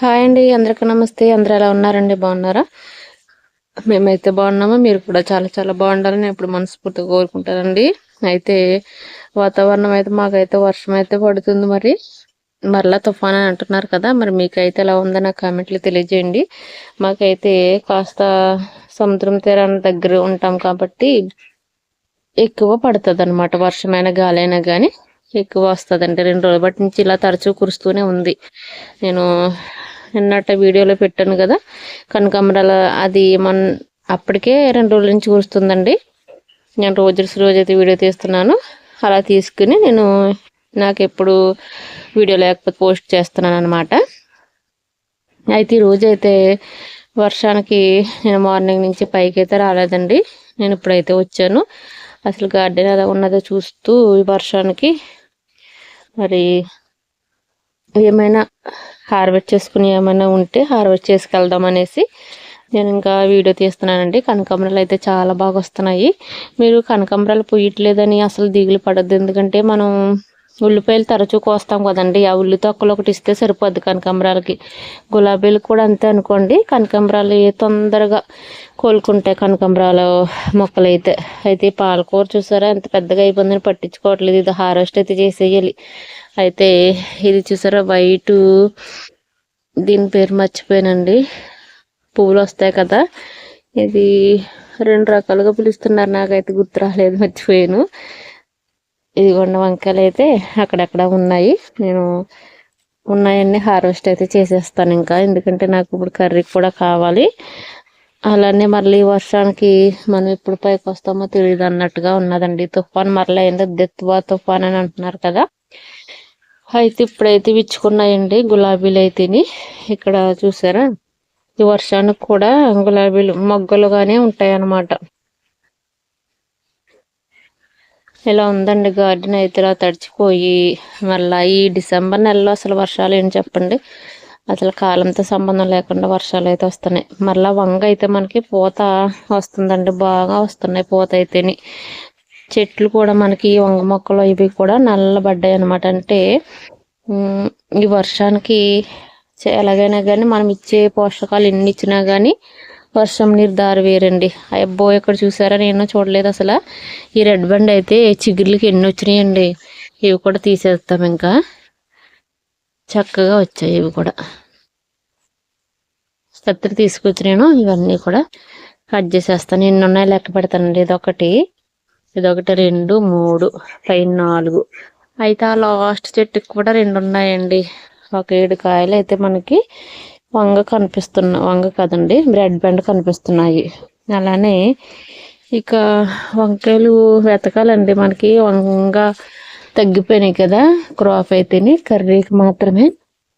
Hi అండి అందరికీ నమస్తే. అందరూ ఎలా ఉన్నారండి? బాగున్నారా? మేమైతే బాగున్నాము. మీరు కూడా చాలా చాలా బాగుండాలని ఇప్పుడు మనస్ఫూర్తిగా కోరుకుంటారండి అయితే వాతావరణం అయితే మాకైతే వర్షం అయితే పడుతుంది మరి. మరలా తుఫాన్ అని అంటున్నారు కదా మరి మీకైతే ఎలా ఉందో నాకు కామెంట్లు తెలియజేయండి. మాకైతే కాస్త సముద్రం తీరాన్ని దగ్గర ఉంటాం కాబట్టి ఎక్కువ పడుతుంది అనమాట వర్షమైన గాలైనా కానీ ఎక్కువ వస్తుంది అంటే రెండు రోజుల బట్టి నుంచి ఇలా తరచూ కురుస్తూనే ఉంది. నేను నిన్నట వీడియోలో పెట్టాను కదా. కనకాంబరాల అది మన అప్పటికే రెండు రోజుల నుంచి కురుస్తుందండి. నేను రోజు రోజు అయితే వీడియో తీస్తున్నాను. అలా తీసుకుని నేను నాకు ఎప్పుడు వీడియో లేకపోతే పోస్ట్ చేస్తున్నాను అనమాట అయితే ఈరోజు అయితే వర్షానికి నేను మార్నింగ్ నుంచి పైకి అయితే రాలేదండి. నేను ఇప్పుడైతే వచ్చాను. అసలు గార్డెన్ ఎలా ఉన్నదో చూస్తూ ఈ వర్షానికి మరి ఏమైనా హార్వెస్ట్ చేసుకుని ఏమైనా ఉంటే హార్వెస్ట్ చేసుకెళ్దాం అనేసి నేను ఇంకా వీడియో తీస్తున్నానండి. కనకాంబరాలు అయితే చాలా బాగా వస్తున్నాయి. మీరు కనకాంబరాలు పూయట్లేదని అసలు దిగులు పడద్దు. ఎందుకంటే మనం ఉల్లిపాయలు తరచూ కోస్తాం కదండి. ఆ ఉల్లి తొక్కలు ఒకటి ఇస్తే సరిపోద్ది కనకాంబరాలకి. గులాబీలు కూడా అంతే అనుకోండి. కనకాంబరాలు తొందరగా కోలుకుంటాయి కనకాంబరాలు మొక్కలు అయితే అయితే పాలకూర చూసారా? ఎంత పెద్దగా అయిపోయిందని పట్టించుకోవట్లేదు. ఇది హార్వెస్ట్ అయితే చేసేయాలి. అయితే ఇది చూసారా? వైటు దీని పేరు మర్చిపోయానండి. పువ్వులు వస్తాయి కదా. ఇది రెండు రకాలుగా పిలుస్తున్నారు. నాకైతే గుర్తు రాలేదు. మర్చిపోయాను. ఇదిగొండ వంకాయలు అయితే అక్కడక్కడ ఉన్నాయి. నేను ఉన్నాయన్నీ హార్వెస్ట్ అయితే చేసేస్తాను ఇంకా. ఎందుకంటే నాకు ఇప్పుడు కర్రీకి కూడా కావాలి. అలానే మళ్ళీ వర్షానికి మనం ఎప్పుడు పైకి వస్తామో తెలియదు అన్నట్టుగా ఉన్నదండి. తుఫాన్ మరలా ఏందో దెత్వా తుఫాన్ అని అంటున్నారు కదా. అయితే ఇప్పుడైతే విచ్చుకున్నాయండి గులాబీలు అయితేని. ఇక్కడ చూసారా? ఈ వర్షానికి కూడా గులాబీలు మొగ్గలుగానే ఉంటాయి అన్నమాట ఇలా ఉందండి. గార్డెన్ అయితే ఇలా తడిచిపోయి మళ్ళీ ఈ డిసెంబర్ నెలలో అసలు వర్షాలు ఏం చెప్పండి. అసలు కాలంతో సంబంధం లేకుండా వర్షాలు అయితే వస్తున్నాయి. మళ్ళీ వంగ అయితే మనకి పూత వస్తుందండి. బాగా వస్తున్నాయి పూత అయితేని. చెట్లు కూడా మనకి వంగ మొక్కలు ఇవి కూడా నల్లబడ్డాయి అనమాట అంటే ఈ వర్షానికి ఎలాగైనా కానీ మనం ఇచ్చే పోషకాలు ఎన్ని ఇచ్చినా కానీ వర్షం నీరు దారి వేరండి. అబ్బో ఇక్కడ చూసారా? నేను చూడలేదు అసలు. ఈ రెడ్ బండ్ అయితే చిగుర్లకి ఎన్ని వచ్చినాయండి? ఇవి కూడా తీసేస్తాం ఇంకా. చక్కగా వచ్చాయి ఇవి కూడా. కత్తిరి తీసుకొచ్చినాను ఇవన్నీ కూడా కట్ చేసేస్తాను. ఎన్ని ఉన్నాయి లెక్క పెడతానండి. ఇదొకటి ఇదొకటి రెండు మూడు పైన నాలుగు. అయితే ఆ లాస్ట్ చెట్టుకి కూడా రెండు ఉన్నాయండి. ఒక ఏడు కాయలు అయితే మనకి వంగ కనిపిస్తున్న వంగ కదండి బ్రెడ్ బెండ్ కనిపిస్తున్నాయి. అలానే ఇక వంకాయలు వెతకాలండి మనకి వంగ తగ్గిపోయినాయి కదా క్రాప్ అయితేనే కర్రీకి మాత్రమే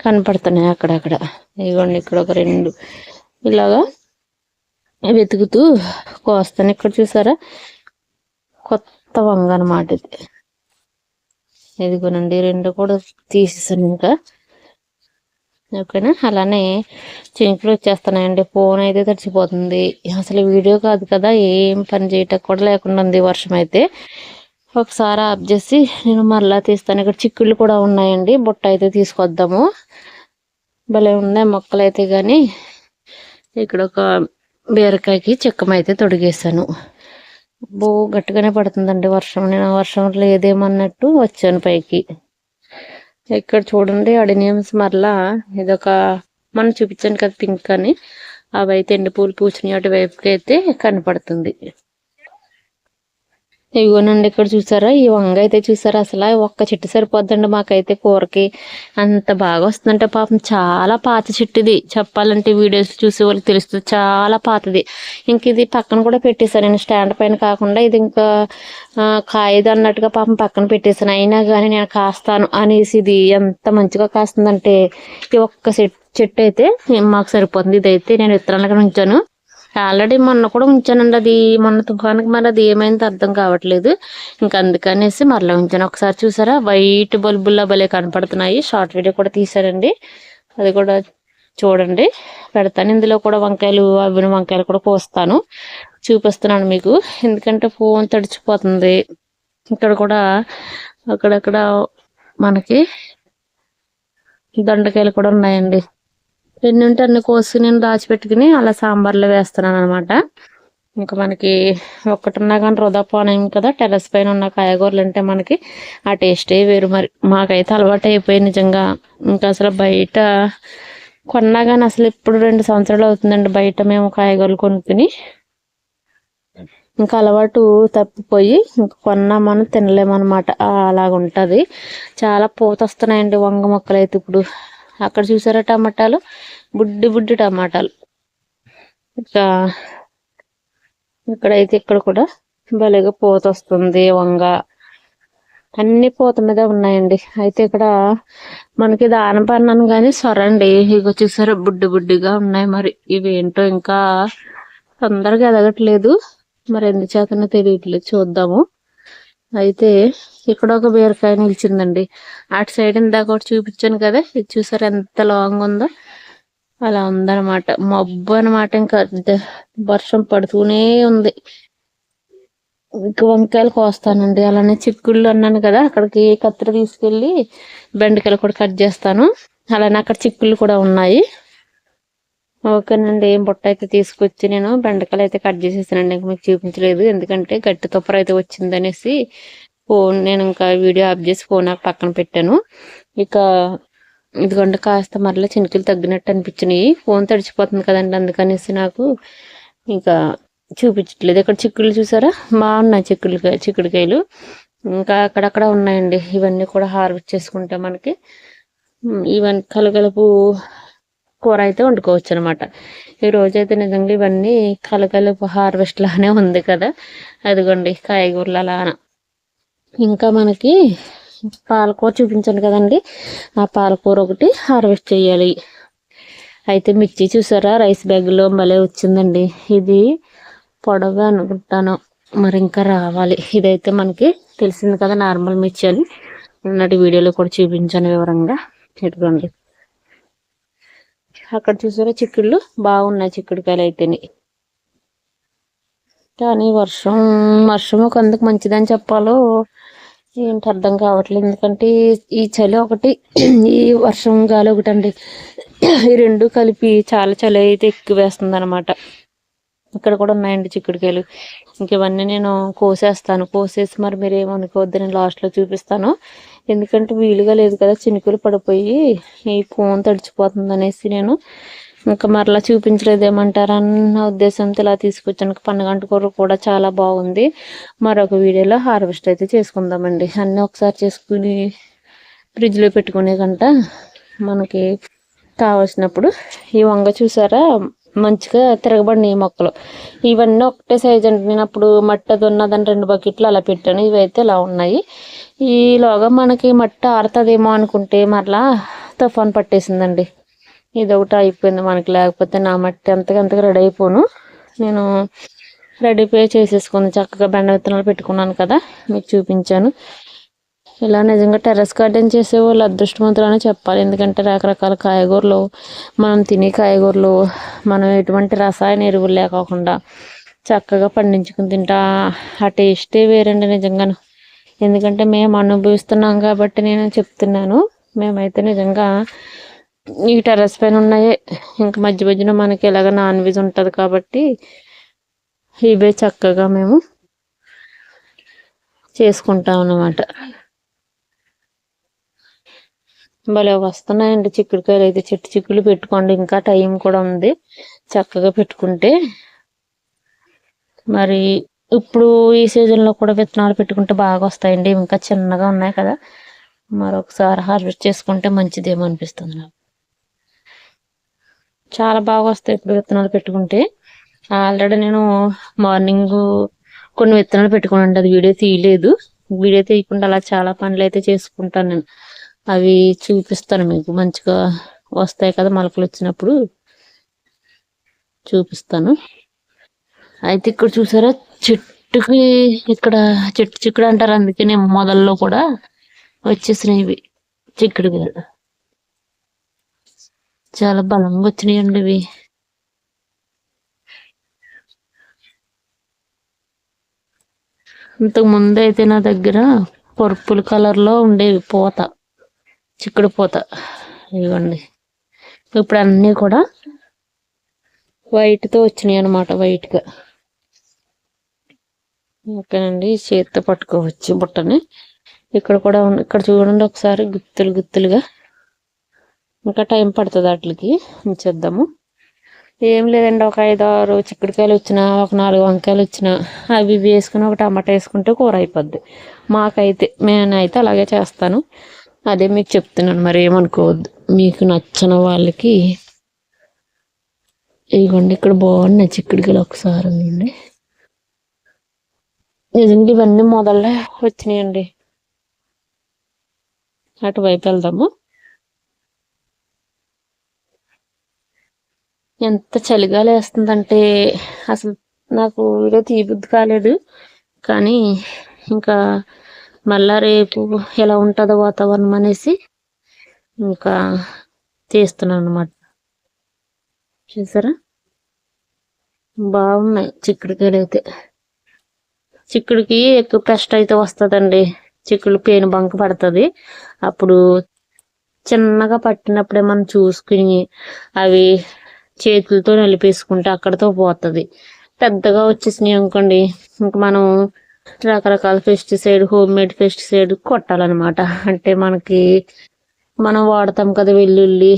కనపడుతున్నాయి అక్కడక్కడ. ఇదిగోండి ఇక్కడ ఒక రెండు ఇలాగా వెతుకుతూ కోస్తాను. ఇక్కడ చూసారా? కొత్త వంగ అనమాట ఇది. ఇదిగోనండి రెండు కూడా తీసేసాను ఇంకా. ఓకేనా? అలానే చింకులు వచ్చేస్తున్నాయండి. ఫోన్ అయితే తడిచిపోతుంది అసలు వీడియో కాదు కదా ఏం పని చేయటం కూడా లేకుండా ఉంది వర్షం అయితే. ఒకసారి ఆఫ్ చేసి నేను మరలా తీస్తాను. ఇక్కడ చిక్కుళ్ళు కూడా ఉన్నాయండి. బుట్ట అయితే తీసుకొద్దాము. భలే ఉన్నాయి మొక్కలు అయితే కానీ ఇక్కడ ఒక బీరకాయకి చిక్కం అయితే తొడిగేసాను బో గట్టిగానే పడుతుందండి వర్షం. నేను వర్షం లేదేమన్నట్టు వచ్చాను పైకి. ఇక్కడ చూడండి అడినియమ్స్ మరలా ఇదొక మనం చూపించాను కదా పింక్ అని. అవైతే అయితే ఎండు పూలు పూసినాయి అటువైపుకి అయితే కనపడుతుంది. ఇవిగోనండి ఇక్కడ చూసారా? ఈ వంగ అయితే చూసారా? అసలు ఒక్క చెట్టు సరిపోద్దండి మాకైతే కూరకి. అంత బాగా వస్తుందంటే పాపం చాలా పాత చెట్టు ఇది చెప్పాలంటే వీడియోస్ చూసే వాళ్ళకి తెలుస్తుంది చాలా పాతది. ఇంక ఇది పక్కన కూడా పెట్టేశాను నేను. స్టాండ్ పైన కాకుండా ఇది ఇంకా కాయదు అన్నట్టుగా పాపం పక్కన పెట్టేశాను. అయినా కానీ నేను కాస్తాను అనేసి ఇది ఎంత మంచిగా కాస్తుందంటే ఈ ఒక్క చెట్టు అయితే మాకు సరిపోతుంది. ఇదైతే నేను విత్తనాలుగా ఉంచాను. ఆల్రెడీ మొన్న కూడా ఉంచానండి. అది మొన్న తుఫానికి మరి అది ఏమైంది అర్థం కావట్లేదు. ఇంకా అందుకనేసి మరలా ఉంచాను. ఒకసారి చూసారా? వైట్ బల్బుల్లా భలే కనపడుతున్నాయి. షార్ట్ వీడియో కూడా తీసారండి అది కూడా చూడండి. పెడతాను. ఇందులో కూడా వంకాయలు అవిన వంకాయలు కూడా కోస్తాను చూపిస్తున్నాను మీకు. ఎందుకంటే ఫోన్ తడిచిపోతుంది. ఇక్కడ కూడా అక్కడక్కడ మనకి దండకాయలు కూడా ఉన్నాయండి. ఎన్ని ఉంటే అన్ని కోసి నేను దాచిపెట్టుకుని అలా సాంబార్లో వేస్తున్నాను అనమాట ఇంకా మనకి ఒక్కటిన్నా కానీ వృధా పోనేం కదా టెర్రస్ పైన ఉన్న కాయగూరలు అంటే మనకి ఆ టేస్టే వేరు మరి. మాకైతే అలవాటు అయిపోయి నిజంగా. ఇంకా అసలు బయట కొన్నా కానీ అసలు ఇప్పుడు రెండు సంవత్సరాలు అవుతుందండి బయట మేము కాయగూరలు కొనుక్కుని. ఇంకా అలవాటు తప్పిపోయి ఇంకా కొన్నామని తినలేమన్నమాట. అలాగుంటుంది. చాలా పూత వస్తున్నాయండి వంగ మొక్కలు అయితే ఇప్పుడు. అక్కడ చూసారా టమాటాలు? బుడ్డి బుడ్డి టమాటాలు. ఇంకా ఇక్కడైతే ఇక్కడ కూడా భలేగా పూత వస్తుంది వంగ. అన్ని పూత మీద ఉన్నాయండి. అయితే ఇక్కడ మనకి దానపన్నాను కానీ సొరండి. ఇక చూసారా బుడ్డి బుడ్డిగా ఉన్నాయి మరి. ఇవి ఏంటో ఇంకా తొందరగా ఎదగట్లేదు. మరి ఎందుచేతనో తెలియట్లేదు. చూద్దాము. అయితే ఇక్కడ ఒక బీరకాయ నిలిచిందండి. అటు సైడ్ ఇందాక ఒకటి చూపించాను కదా ఇది చూసారు ఎంత లాంగ్ ఉందో? అలా ఉందన్నమాట. మబ్బు అనమాట ఇంకా వర్షం పడుతూనే ఉంది. ఇంక వంకాయలు కోస్తానండి. అలానే చిక్కుళ్ళు అన్నాను కదా అక్కడికి కత్తిరి తీసుకెళ్ళి బెండకాయలు కూడా కట్ చేస్తాను. అలానే అక్కడ చిక్కుళ్ళు కూడా ఉన్నాయి. ఓకేనండి ఏం బుట్ట అయితే తీసుకొచ్చి నేను బెండకాయలు అయితే కట్ చేసేసానండి ఇంకా మీకు చూపించలేదు. ఎందుకంటే గట్టి తుప్పర అయితే వచ్చిందనేసి ఫోన్ నేను ఇంకా వీడియో ఆఫ్ చేసి ఫోన్ పక్కన పెట్టాను. ఇక ఇదిగోండి కాస్త మరలా చినుకులు తగ్గినట్టు అనిపించినాయి. ఫోన్ తడిచిపోతుంది కదండి అందుకనేసి నాకు ఇంకా చూపించట్లేదు. ఇక్కడ చిక్కులు చూసారా? బాగున్నాయి చిక్కులు చిక్కుడుకాయలు. ఇంకా అక్కడక్కడ ఉన్నాయండి. ఇవన్నీ కూడా హార్వెస్ట్ చేసుకుంటే మనకి ఇవన్నీ కలగలుపు కూర అయితే వండుకోవచ్చు అనమాట ఈ రోజైతే నిజంగా ఇవన్నీ కలకలుపు హార్వెస్ట్ లానే ఉంది కదా. అదిగోండి కాయగూరలు అలా ఇంకా మనకి పాలకూర చూపించాను కదండి. ఆ పాలకూర ఒకటి హార్వెస్ట్ చేయాలి. అయితే మిర్చి చూసారా? రైస్ బ్యాగ్లో భలే వచ్చిందండి. ఇది పొడవ అనుకుంటాను. మరి ఇంకా రావాలి. ఇదైతే మనకి తెలిసింది కదా నార్మల్ మిర్చి అని. నాటి వీడియోలో కూడా చూపించాను వివరంగా. ఇటుకోండి అక్కడ చూసారా చిక్కుళ్ళు? బాగున్నాయి చిక్కుడుకాయలు అయితేనే. కానీ వర్షం వర్షం ఒక అందుకు మంచిదని చెప్పాలో ఏంటి అర్థం కావట్లేదు. ఎందుకంటే ఈ చలి ఒకటి ఈ వర్షం గాలి ఒకటి అండి ఈ రెండు కలిపి చాలా చలి అయితే ఎక్కువ వేస్తుంది అనమాట ఇక్కడ కూడా ఉన్నాయండి చిక్కుడుకాయలు. ఇంక ఇవన్నీ నేను కోసేస్తాను. కోసేసి మరి మీరు ఏమనుకోవద్దు నేను లాస్ట్లో చూపిస్తాను. ఎందుకంటే వీలుగా లేదు కదా చినుకులు పడిపోయి ఈ ఫోన్ తడిచిపోతుంది అనేసి నేను ఇంకా మరలా చూపించలేదేమంటారన్న ఉద్దేశంతో ఇలా తీసుకొచ్చాను. పన్నగంట కూర కూడా చాలా బాగుంది. మరొక వీడియోలో హార్వెస్ట్ అయితే చేసుకుందామండి. అన్నీ ఒకసారి చేసుకుని ఫ్రిడ్జ్లో పెట్టుకునే కంట మనకి కావలసినప్పుడు. ఈ వంగ చూసారా? మంచిగా తిరగబడినాయి మొక్కలు. ఇవన్నీ ఒకటే సైజ్ అండి. నేను అప్పుడు మట్టి అది ఉన్నదని రెండు బకెట్లు అలా పెట్టాను. ఇవైతే ఇలా ఉన్నాయి. ఈలోగా మనకి మట్టి ఆరుతుందేమో అనుకుంటే మరలా తుఫాన్ పట్టేసిందండి. ఇది ఒకటి అయిపోయింది మనకి. లేకపోతే నా మట్టి అంతగా అంతగా రెడీ అయిపోను. నేను రెడీ పే చేసేసుకుంది చక్కగా బెండ విత్తనాలు పెట్టుకున్నాను కదా. మీకు చూపించాను. ఇలా నిజంగా టెర్రస్ గార్డెన్ చేసే వాళ్ళు అదృష్టవంతులనే చెప్పాలి. ఎందుకంటే రకరకాల కాయగూరలు మనం తినే కాయగూరలు మనం ఎటువంటి రసాయన ఎరువులు లేకోకుండా చక్కగా పండించుకుని తింటా ఆ టేస్టే వేరండి నిజంగాను. ఎందుకంటే మేము అనుభవిస్తున్నాం కాబట్టి నేను చెప్తున్నాను. మేమైతే నిజంగా ఈ టెర్రస్ పైన ఉన్నాయి. ఇంకా మధ్య మధ్యన మనకి ఎలాగ నాన్ వెజ్ ఉంటుంది కాబట్టి ఇవే చక్కగా మేము చేసుకుంటాం అన్నమాట. భలే వస్తున్నాయండి చిక్కుడుకాయలు. అయితే చెట్టు చిక్కులు పెట్టుకోండి. ఇంకా టైం కూడా ఉంది చక్కగా పెట్టుకుంటే. మరి ఇప్పుడు ఈ సీజన్లో కూడా విత్తనాలు పెట్టుకుంటే బాగా వస్తాయండి. ఇంకా చిన్నగా ఉన్నాయి కదా. మరొకసారి హార్వెస్ట్ చేసుకుంటే మంచిదేమో అనిపిస్తుంది నాకు. చాలా బాగా వస్తాయి ఇప్పుడు విత్తనాలు పెట్టుకుంటే. ఆల్రెడీ నేను మార్నింగ్ కొన్ని విత్తనాలు పెట్టుకున్నాను అది వీడియో తీయలేదు. వీడియో తీయకుండా అలా చాలా పనులు అయితే చేసుకుంటాను నేను. అవి చూపిస్తాను మీకు. మంచిగా వస్తాయి కదా మొలకలు వచ్చినప్పుడు. చూపిస్తాను. అయితే ఇక్కడ చూసారా? చెట్టుకి ఇక్కడ చెట్టు చిక్కుడు అంటారు. అందుకనే మొదల్లో కూడా వచ్చేసినాయి ఇవి. చిక్కుడు కదా చాలా బలంగా వచ్చినాయి అండి ఇవి. ఇంతకు ముందు అయితే నా దగ్గర పర్పుల్ కలర్లో ఉండేవి పూత. చిక్కుడు పూత. ఇవ్వండి ఇప్పుడు అన్నీ కూడా వైట్తో వచ్చినాయి అనమాట వైట్గా. ఓకేనండి చేతితో పట్టుకోవచ్చు బుట్టని. ఇక్కడ కూడా ఇక్కడ చూడండి ఒకసారి గుత్తులు గుత్తులుగా. ఇంకా టైం పడుతుంది వాటికి. ఉంచేద్దాము ఏం లేదండి ఒక ఐదు ఆరు చిక్కుడుకాయలు వచ్చిన ఒక నాలుగు వంకాయలు వచ్చిన అవి వేసుకుని ఒక టమాటా వేసుకుంటే కూర అయిపోద్ది. మాకైతే నేనైతే అలాగే చేస్తాను. అదే మీకు చెప్తున్నాను మరి ఏమనుకోవద్దు. మీకు నచ్చిన వాళ్ళకి ఇదిగోండి ఇక్కడ బాగున్నాయి చిక్కుడుకాయలు ఒకసారి అండి నిజంగా ఇవన్నీ మొదలే వచ్చినాయండి. అటువైపు వెళ్దాము. ఎంత చలిగాలి వేస్తుందంటే అసలు నాకు వీడియో తీయబుద్ధి కాలేదు. కానీ ఇంకా మళ్ళా రేపు ఎలా ఉంటుందో వాతావరణం అనేసి ఇంకా తీస్తున్నాను అనమాట చూసారా? బాగున్నాయి చిక్కుడుకాయలు అయితే. చిక్కుడికి ఎక్కువ పెస్ట్ అయితే వస్తుందండి. చిక్కుడు పేను బంక పడుతుంది. అప్పుడు చిన్నగా పట్టినప్పుడే మనం చూసుకుని అవి చేతులతో నలిపేసుకుంటే అక్కడతో పోతుంది. పెద్దగా వచ్చేసినాయి అనుకోండి ఇంక మనం రకరకాల పెస్టిసైడ్ హోమ్ మేడ్ పెస్టిసైడ్ కొట్టాలన్నమాట. అంటే మనకి మనం వాడతాం కదా వెల్లుల్లి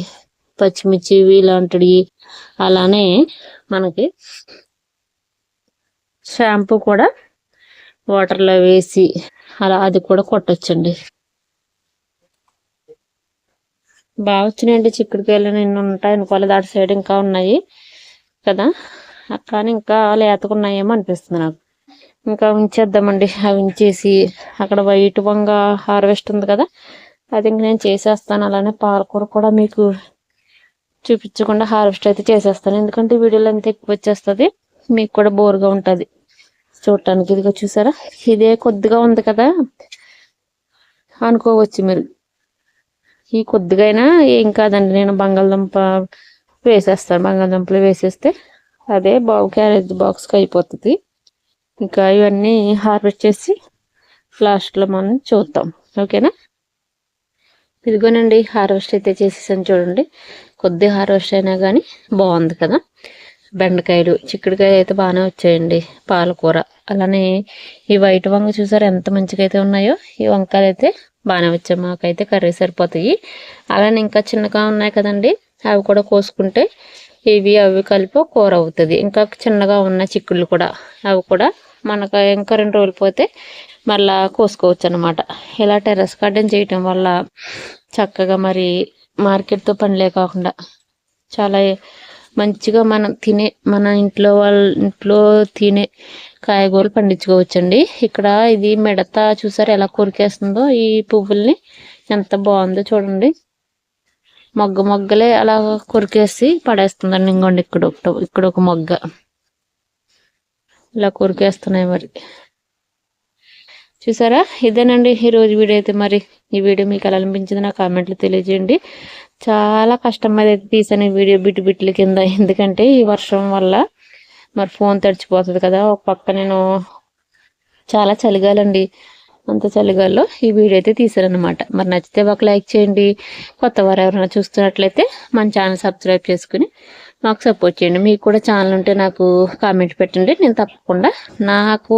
పచ్చిమిర్చి ఇలాంటివి. అలానే మనకి షాంపూ కూడా వాటర్లో వేసి అలా అది కూడా కొట్టచ్చండి. బాగా వచ్చినాయండి చిక్కుడుకాయలు నిన్న ఉంటాయి అనుకోలేదు అటు సైడ్ ఇంకా ఉన్నాయి కదా. కానీ ఇంకా లేతకున్నాయేమో అనిపిస్తుంది నాకు. ఇంకా ఉంచేద్దామండి. అవి ఉంచేసి అక్కడ వైట్ వంగ హార్వెస్ట్ ఉంది కదా అది ఇంక నేను చేసేస్తాను. అలానే పాలకూర కూడా మీకు చూపించకుండా హార్వెస్ట్ అయితే చేసేస్తాను. ఎందుకంటే వీడియోలు అంతా ఎక్కువ వచ్చేస్తుంది మీకు కూడా బోర్గా ఉంటుంది చూడటానికి. ఇదిగో చూసారా? ఇదే కొద్దిగా ఉంది కదా అనుకోవచ్చు మీరు. ఈ కొద్దిగా అయినా ఏం కాదండి. నేను బంగాళదుంప వేసేస్తాను. బంగాళదుంపలు వేసేస్తే అదే బాగు క్యారేజ్ బాక్స్కి అయిపోతుంది. ఇంకా ఇవన్నీ హార్వెస్ట్ చేసి లాస్ట్లో మనం చూద్దాం. ఓకేనా? ఇదిగోనండి హార్వెస్ట్ అయితే చేసేసాను చూడండి. కొద్ది హార్వెస్ట్ అయినా కానీ బాగుంది కదా. బెండకాయలు చిక్కుడుకాయ అయితే బాగానే వచ్చాయండి. పాలకూర అలానే ఈ వైట్ వంగ చూసారు ఎంత మంచిగా అయితే ఉన్నాయో ఈ వంకాయలు అయితే బాగానే వచ్చాయి. మాకైతే కర్రీ సరిపోతాయి. అలానే ఇంకా చిన్నగా ఉన్నాయి కదండి అవి కూడా కోసుకుంటే ఇవి అవి కలిపి కూర అవుతుంది. ఇంకా చిన్నగా ఉన్న చిక్కుళ్ళు కూడా అవి కూడా మనకు ఇంకా రెండు రోజులు పోతే మళ్ళా కోసుకోవచ్చు అనమాట ఇలా టెర్రస్ గార్డెన్ చేయటం వల్ల చక్కగా మరి మార్కెట్తో పని లేకుండా చాలా మంచిగా మనం తినే మన ఇంట్లో వాళ్ళ ఇంట్లో తినే కాయగూరలు పండించుకోవచ్చండి. ఇక్కడ ఇది మిడత చూసారు ఎలా కొరికేస్తుందో? ఈ పువ్వుల్ని ఎంత బాగుందో చూడండి. మొగ్గ మొగ్గలే అలా కొరికేసి పడేస్తుందండి ఇంకోండి ఇక్కడ ఒకటో ఇక్కడ ఒక మొగ్గ. ఇలా కొరికేస్తున్నాయి మరి. చూసారా? ఇదేనండి ఈరోజు వీడియో అయితే మరి. ఈ వీడియో మీకు ఎలా అనిపించింది నా కామెంట్లు తెలియజేయండి. చాలా కష్టం మీద అయితే తీసాను ఈ వీడియో బిట్టు బిట్ల కింద. ఎందుకంటే ఈ వర్షం వల్ల మరి ఫోన్ తడిచిపోతుంది కదా. ఒక పక్క నేను చాలా చలిగాలండి. అంత చలిగాల్లో ఈ వీడియో అయితే తీసారనమాట మరి నచ్చితే ఒక లైక్ చేయండి. కొత్త వారు ఎవరైనా చూస్తున్నట్లయితే మన ఛానల్ సబ్స్క్రైబ్ చేసుకుని మాకు సపోర్ట్ చేయండి. మీకు కూడా ఛానల్ ఉంటే నాకు కామెంట్ పెట్టండి. నేను తప్పకుండా నాకు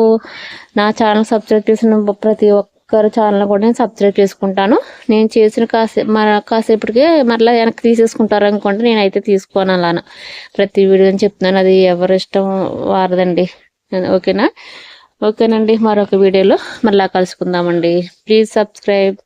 నా ఛానల్ సబ్స్క్రైబ్ చేసిన ప్రతి ఒక్కరు ఛానల్ కూడా నేను సబ్స్క్రైబ్ చేసుకుంటాను. నేను చేసిన కాసే మన కాసేపటికే మరలా వెనక్కి తీసేసుకుంటారు అనుకోండి నేనైతే తీసుకోను అలానా. ప్రతి వీడియో చెప్తున్నాను. అది ఎవరి ఇష్టం వారదండి. ఓకేనా? ఓకేనండి. మరొక వీడియోలో మళ్ళీ కలుసుకుందామండి. Please subscribe